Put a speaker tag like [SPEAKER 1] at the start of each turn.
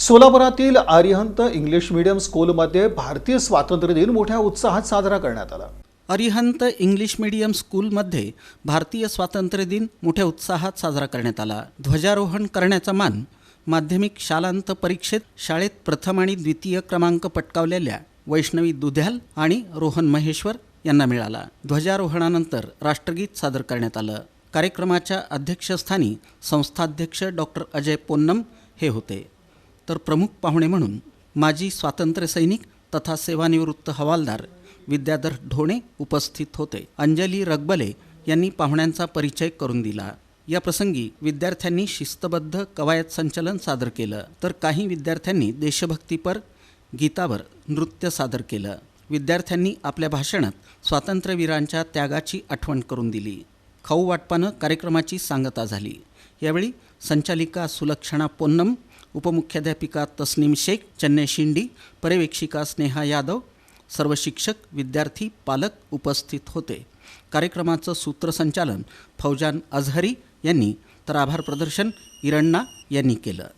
[SPEAKER 1] सोलापुरातील आर्यहंत English medium स्कूलमध्ये भारतीय स्वातंत्र्य दिन मोठ्या उत्साहात साजरा करण्यात आला.
[SPEAKER 2] अरिहंत इंग्लिश मीडियम स्कूलमध्ये भारतीय स्वातंत्र्य दिन मोठ्या उत्साहात साजरा करण्यात आला. ध्वजारोहण करण्याचा मान माध्यमिक शालांत परीक्षेत शाळेत प्रथम आणि द्वितीय क्रमांक पटकावलेल्या वैष्णवी दुध्याल आणि रोहन महेश्वर यांना मिळाला. ध्वजारोहणानंतर राष्ट्रगीत सादर करण्यात आलं. कार्यक्रमाच्या अध्यक्षस्थानी संस्थाध्यक्ष डॉक्टर अजय पोन्नम हे होते. तर प्रमुख पाहुणे म्हणून माजी स्वातंत्र्यसैनिक तथा सेवानिवृत्त हवालदार विद्याधर ढोणे उपस्थित होते. अंजली रगबले यांनी पाहुण्यांचा परिचय करून दिला. या प्रसंगी विद्यार्थ्यांनी शिस्तबद्ध कवायत संचलन सादर केलं. तर काही विद्यार्थ्यांनी देशभक्तीपर गीतावर नृत्य सादर केलं. विद्यार्थ्यांनी आपल्या भाषणात स्वातंत्र्यवीरांच्या त्यागाची आठवण करून दिली. खाऊ वाटपानं कार्यक्रमाची सांगता झाली. यावेळी संचालिका सुलक्षणा पोन्नम उपमुख्याध्यापिका तस्नीम शेख चेन्नई शिंडी पर्यवेक्षिका स्नेहा यादव सर्व शिक्षक विद्यार्थी पालक उपस्थित होते कार्यक्रमाचं सूत्रसंचालन फौजान अझहरी यांनी तर आभार प्रदर्शन इरण्णा यांनी केलं